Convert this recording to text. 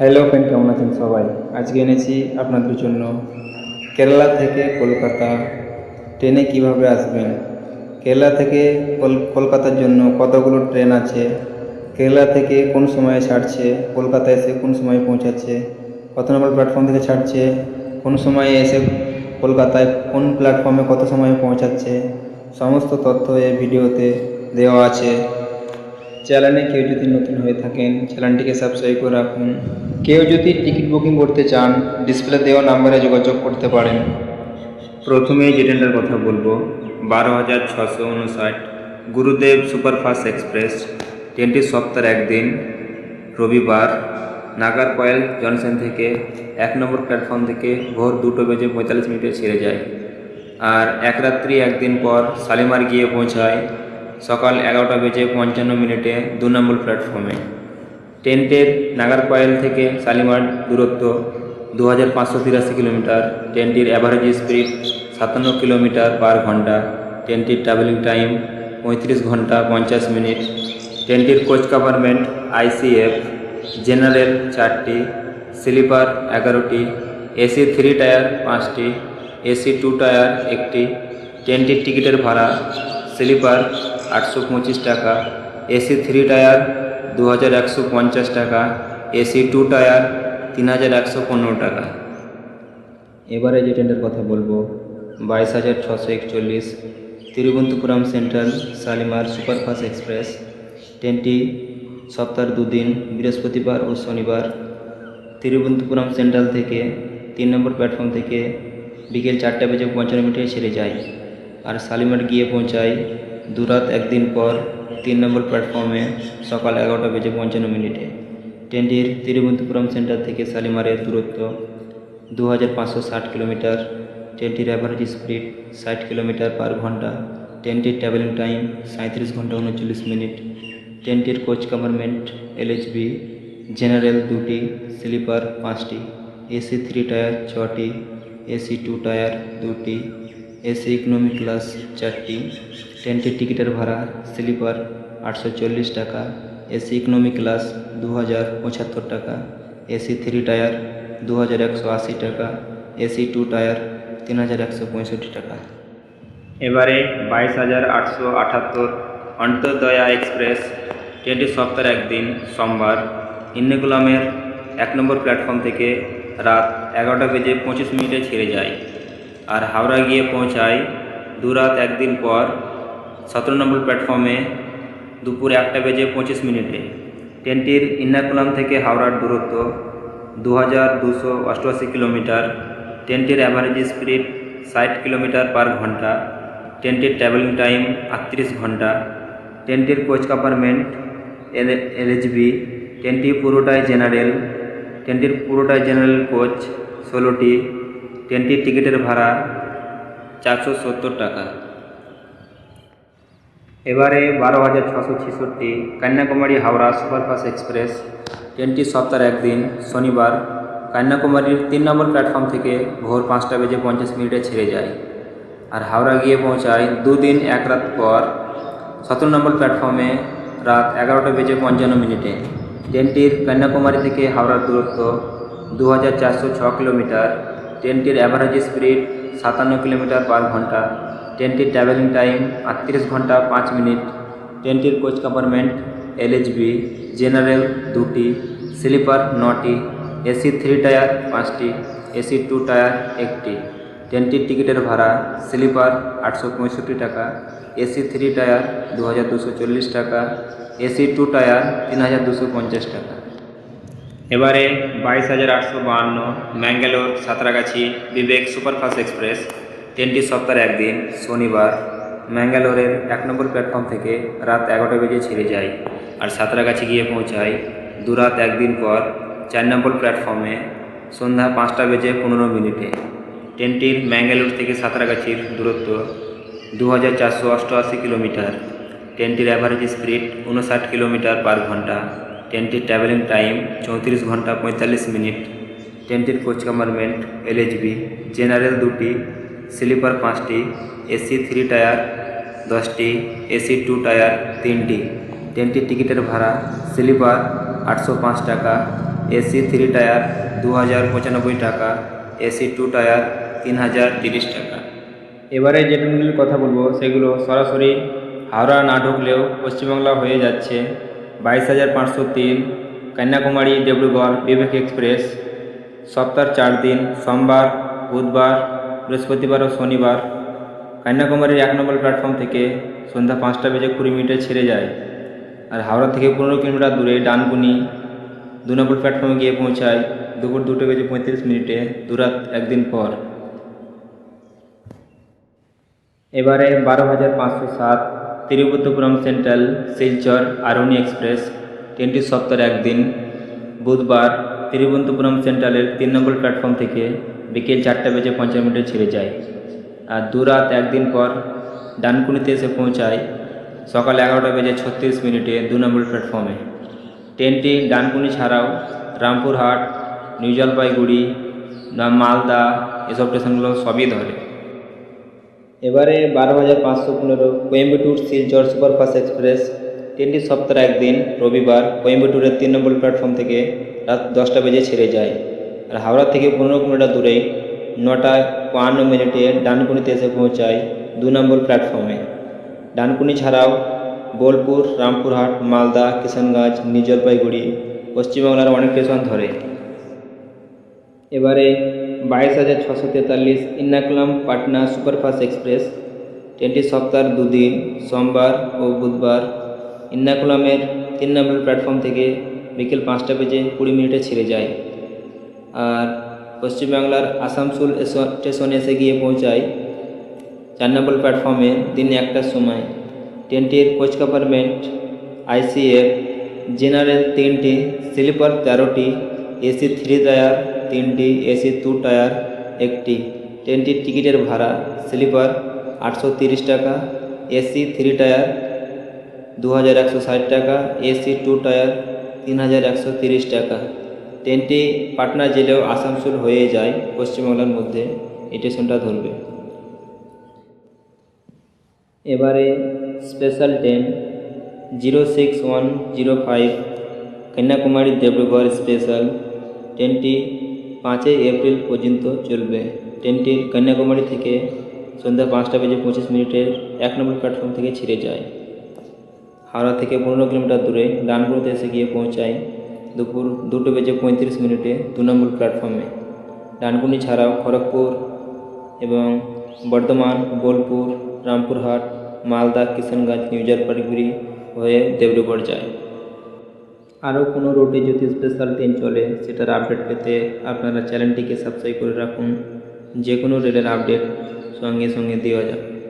Hello friend, কেমন আছেন সবাই? আজকে এনেছি আপনাদের জন্য কেরালা থেকে কলকাতা ট্রেনে কীভাবে আসবেন? কেরালা থেকে কলকাতার জন্য কতগুলো ট্রেন আছে? কেরালা থেকে কোন সময়ে ছাড়ছে? কলকাতা এসে কোন সময়ে পৌঁছাচ্ছে? কত নম্বর প্ল্যাটফর্ম থেকে ছাড়ছে? কোন সময়ে এসে কলকাতায় কোন প্ল্যাটফর্মে কত সময়ে পৌঁছাচ্ছে? সমস্ত তথ্য এই ভিডিওতে দেওয়া আছে। চ্যানেলে কেউ যদি নতুন হয়ে থাকেন, চ্যানেলটিকে সাবস্ক্রাইব করে রাখুন। কেউ যদি টিকিট বুকিং করতে চান ডিসপ্লে দেওয়া নাম্বারে যোগাযোগ করতে পারেন। প্রথমে যে ট্রেনটার কথা বলব, বারো হাজার ছশো উনষাট গুরুদেব সুপারফাস্ট এক্সপ্রেস। ট্রেনটি সপ্তাহের একদিন, রবিবার নাগারকয়েল জংশন থেকে এক নম্বর প্ল্যাটফর্ম থেকে ভোর দুটো বেজে পঁয়তাল্লিশ মিনিটে ছেড়ে যায়। আর এক রাত্রি একদিন পর শালিমার গিয়ে পৌঁছায় সকাল এগারোটা বেজে পঞ্চান্ন মিনিটে দু নম্বর প্ল্যাটফর্মে। ট্রেনটির নাগারকয়েল থেকে শালিমার দূরত্ব দু হাজার পাঁচশো তিরাশি কিলোমিটার। ট্রেনটির অ্যাভারেজ স্পিড সাতান্ন কিলোমিটার পার ঘণ্টা। ট্রেনটির ট্রাভেলিং টাইম পঁয়ত্রিশ ঘণ্টা পঞ্চাশ মিনিট। ট্রেনটির কোচ কভারমেন্ট আইসিএফ জেনারেল চারটি স্লিপার এগারোটি এসি থ্রি টায়ার পাঁচটি এসি টু টায়ার একটি। ট্রেনটির টিকিটের ভাড়া স্লিপার আটশো পঁচিশ টাকা, এসি থ্রি টায়ার দু হাজার একশো পঞ্চাশ টাকা, এসি টু টায়ার তিন হাজার একশো পনেরো টাকা। এবারে যে ট্রেনটার কথা বলব, বাইশ হাজার ছশো একচল্লিশ Thiruvananthapuram central Shalimar superfast express. ট্রেনটি সপ্তাহের দুদিন, বৃহস্পতিবার ও শনিবার তিরুবন্তপুরম সেন্ট্রাল থেকে তিন নম্বর প্ল্যাটফর্ম থেকে বিকেল চারটা বেজে পঞ্চান্ন মিনিটে ছেড়ে যায়। আর শালিমার গিয়ে পৌঁছায় দুরাত একদিন পর তিন নম্বর প্ল্যাটফর্মে সকাল এগারোটা বেজে পঞ্চান্ন মিনিটে। ট্রেনটির তিরুবন্তপুরম সেন্টার থেকে শালিমারের দূরত্ব দু হাজার পাঁচশো ষাট কিলোমিটার। ট্রেনটির অ্যাভারেজ স্পিড ষাট কিলোমিটার পার ঘণ্টা। ট্রেনটির ট্রাভেলিং টাইম সাঁত্রিশ ঘণ্টা উনচল্লিশ মিনিট। ট্রেনটির কোচ কম্পার্টমেন্ট এলএচবি জেনারেল দুটি স্লিপার পাঁচটি এসি থ্রি টায়ার ছটি এসি টু টায়ার দুটি এসি ইকোনমি ক্লাস চারটি। ট্রেনটির টিকিটের ভাড়া স্লিপার আটশো চল্লিশ টাকা। এসি ইকোনমি ক্লাস দু হাজার পঁচাত্তর টাকা। এসি থ্রি টায়ার দু হাজার একশো আশি টাকা। এসি টু টায়ার তিন হাজার একশো পঁয়ষট্টি টাকা। এবারে বাইশ হাজার আটশো আটাত্তর অন্তর্দয়া এক্সপ্রেস। ট্রেনটি সপ্তাহের একদিন, সোমবার। ইন্নেকুলামের এক নম্বর প্ল্যাটফর্ম থেকে রাত এগারোটা বেজে পঁচিশ মিনিটে ছেড়ে যায়। আর হাওড়া গিয়ে পৌঁছায় দু রাত একদিন পর সতেরো নম্বর প্ল্যাটফর্মে দুপুর একটা বেজে পঁচিশ মিনিটে। ট্রেনটির ইন্নাকুলাম থেকে হাওড়ার দূরত্ব দু হাজার দুশো অষ্টআশি কিলোমিটার। ট্রেনটির অ্যাভারেজ স্পিড ষাট কিলোমিটার পার ঘণ্টা। ট্রেনটির ট্রাভেলিং টাইম আটত্রিশ ঘণ্টা। ট্রেনটির কোচ কম্পার্টমেন্ট এলএচবি ট্রেনটি পুরোটাই জেনারেল ট্রেনটির পুরোটাই জেনারেল কোচ ষোলোটি। ট্রেনটির টিকিটের ভাড়া চারশো সত্তর টাকা। এবারে বারো হাজার ছশো ছেষট্টি কন্যাকুমারী হাওড়া সুপারফাস্ট এক্সপ্রেস। ট্রেনটি সপ্তাহের একদিন, শনিবার। কন্যাকুমারীর তিন নম্বর প্ল্যাটফর্ম থেকে ভোর পাঁচটা বেজে পঞ্চাশ মিনিটে ছেড়ে যায় আর হাওড়া গিয়ে পৌঁছায় দুদিন, এক রাত পর। সতেরো নম্বর প্ল্যাটফর্মে রাত এগারোটা বেজে পঞ্চান্ন মিনিটে। ট্রেনটির কন্যাকুমারী থেকে হাওড়ার দূরত্ব দু কিলোমিটার। ট্রেনটির অ্যাভারেজ স্পিড সাতান্ন কিলোমিটার পার ঘণ্টা। ট্রেনটির ট্রাভেলিং টাইম আটত্রিশ ঘণ্টা পাঁচ মিনিট ট্রেনটির কোচ কম্পার্টমেন্ট এলএচবি জেনারেল দুটি স্লিপার নটি এসি থ্রি টায়ার পাঁচটি এসি টু টায়ার একটি। ট্রেনটির টিকিটের ভাড়া স্লিপার আটশো পঁয়ষট্টি টাকা এসি থ্রি টায়ার দু হাজার দুশো চল্লিশ টাকা এসি টু টায়ার তিন হাজার দুশো পঞ্চাশ টাকা। এবারে বাইশ হাজার আটশো বাহান্ন, ম্যাঙ্গালোর, সাঁতরাগাছি, বিবেক সুপারফাস্ট এক্সপ্রেস ট্রেনটি সপ্তাহের একদিন, শনিবার, ম্যাঙ্গালোরের এক নম্বর প্ল্যাটফর্ম থেকে রাত এগারোটা বেজে ছেড়ে যায় আর সাঁতরাগাছি গিয়ে পৌঁছায় দু রাত একদিন পর চার নম্বর প্ল্যাটফর্মে সন্ধ্যা পাঁচটা বেজে পনেরো মিনিটে। ট্রেনটির ম্যাঙ্গালোর থেকে সাঁতরাগাছির দূরত্ব দু হাজার চারশো অষ্টআশি কিলোমিটার। ট্রেনটির অ্যাভারেজ স্পিড উনষাট কিলোমিটার পার ঘণ্টা। ট্রেনটির ট্রাভেলিং টাইম চৌত্রিশ ঘণ্টা পঁয়তাল্লিশ মিনিট। ট্রেনটির কোচ কম্পার্টমেন্ট এলএচবি জেনারেল দুটি, স্লিপার পাঁচটি, এসি থ্রি টায়ার দশটি, এসি টু টায়ার তিনটি। ট্রেনটির টিকিটের ভাড়া স্লিপার আটশো পাঁচ টাকা, এসি থ্রি টায়ার দু হাজার পঁচানব্বই টাকা, এসি টু টায়ার তিন হাজার তিরিশ টাকা। এবারে যে ট্রেনগুলির কথা বলব, সেগুলো সরাসরি হাওড়া না ঢুকলেও পশ্চিমবাংলা হয়ে যাচ্ছে। বাইশ হাজার পাঁচশো তিন, কন্যাকুমারী, দেবরুগড়, বিবেক এক্সপ্রেস। সপ্তাহ চার দিন, সোমবার, বুধবার, বৃহস্পতিবার ও শনিবার। কন্যাকুমারীর এক নম্বর প্ল্যাটফর্ম থেকে সন্ধ্যা পাঁচটা বেজে কুড়ি মিনিটে ছেড়ে যায় আর হাওড়া থেকে পনেরো কিলোমিটার দূরে ডানকুনি দু নম্বর প্ল্যাটফর্মে গিয়ে পৌঁছায় দুপুর দুটো বেজে পঁয়ত্রিশ মিনিটে দুরাত একদিন পর। এবারে বারো হাজার পাঁচশো সাত তিরুবনন্তপুরম সেন্ট্রাল, শিলচর আরুণি এক্সপ্রেস, ট্রেনটি সপ্তাহে একদিন। বুধবার তিরুবনন্তপুরম সেন্ট্রালের তিন নম্বর প্ল্যাটফর্ম থেকে বিকেল চারটা বেজে পঞ্চাশ মিনিটে ছেড়ে যায়। আর দুরাত একদিন পর ডানকুনিতে এসে পৌঁছায় সকাল এগারোটা বেজে ছত্রিশ মিনিটে দু নম্বর প্ল্যাটফর্মে। ট্রেনটি ডানকুনি ছাড়াও রামপুরহাট, নিউ জলপাইগুড়ি, মালদা, এসব স্টেশনগুলো সবই ধরে। এবারে বারো হাজার পাঁচশো পনেরো কোয়েম্বাটুর শিলচর সুপারফাস্ট এক্সপ্রেস ট্রেনটি সপ্তাহে একদিন, রবিবার কোয়েম্বাটুরের তিন নম্বর প্ল্যাটফর্ম থেকে রাত দশটা বেজে ছেড়ে যায়। আর হাওড়া থেকে পনেরো কিলোমিটার দূরে নটা বাহান্ন মিনিটে ডানকুনিতে এসে পৌঁছায় দু নম্বর প্ল্যাটফর্মে। ডানকুনি ছাড়াও বোলপুর, রামপুরহাট, মালদা, কিষানগঞ্জ নিউ জলপাইগুড়ি পশ্চিমবাংলার অনেক স্টেশন ধরে। এবারে বাইশ হাজার ছশো তেতাল্লিশ ইন্নাকুলাম পাটনা সুপারফাস্ট এক্সপ্রেস। ট্রেনটি সপ্তাহের দুদিন, সোমবার ও বুধবার। ইন্নাকুলামের তিন নম্বর প্ল্যাটফর্ম থেকে বিকেল পাঁচটা বেজে কুড়ি মিনিটে ছেড়ে যায়। আর পশ্চিমবাংলার আসানসোল এস- স্টেশনে এসে গিয়ে পৌঁছায় চার নম্বর প্ল্যাটফর্মে দিন একটার সময়। ট্রেনটির কোচ কম্পার্টমেন্ট, আইসিএফ, জেনারেল তিনটি, স্লিপার তেরোটি, এসি থ্রি টায়ার তিনটি এসি টু টায়ার, একটি ট্রেনটির টিকিটের ভাড়া, স্লিপার আটশো টাকা, এসি থ্রি টায়ার দু হাজার একশো ষাট টাকা, এসি টু টায়ার তিন টাকা। ট্রেনটি পাটনা জেলেও আসানসোল হয়ে যায় পশ্চিমবাংলার মধ্যে স্টেশনটা ধরবে। এবারে special train zero six one zero five Kanyakumari Dibrugarh special ট্রেনটি পাঁচই এপ্রিল পর্যন্ত চলবে। ট্রেনটি কন্যাকুমারী থেকে সন্ধ্যা পাঁচটা বেজে পঁচিশ মিনিটের এক নম্বর প্ল্যাটফর্ম থেকে ছেড়ে যায়। হাওড়া থেকে পনেরো কিলোমিটার দূরে ডানপুরতে এসে গিয়ে পৌঁছায় দুপুর দুটো বেজে পঁয়ত্রিশ মিনিটে দু নম্বর প্ল্যাটফর্মে। ডানকুনি ছাড়াও খড়গপুর এবং বর্ধমান, বোলপুর, রামপুরহাট, মালদা কিষানগঞ্জ নিউ জলপাইগুড়ি হয়ে দেবরুগড় যায়। আরও কোনো রোডে যদি স্পেশাল ট্রেন চলে, সেটার আপডেট পেতে আপনারা চ্যানেলটিকে সাবস্ক্রাইব করে রাখুন। যে কোনো রেলের আপডেট সঙ্গে সঙ্গে দেওয়া যাবে।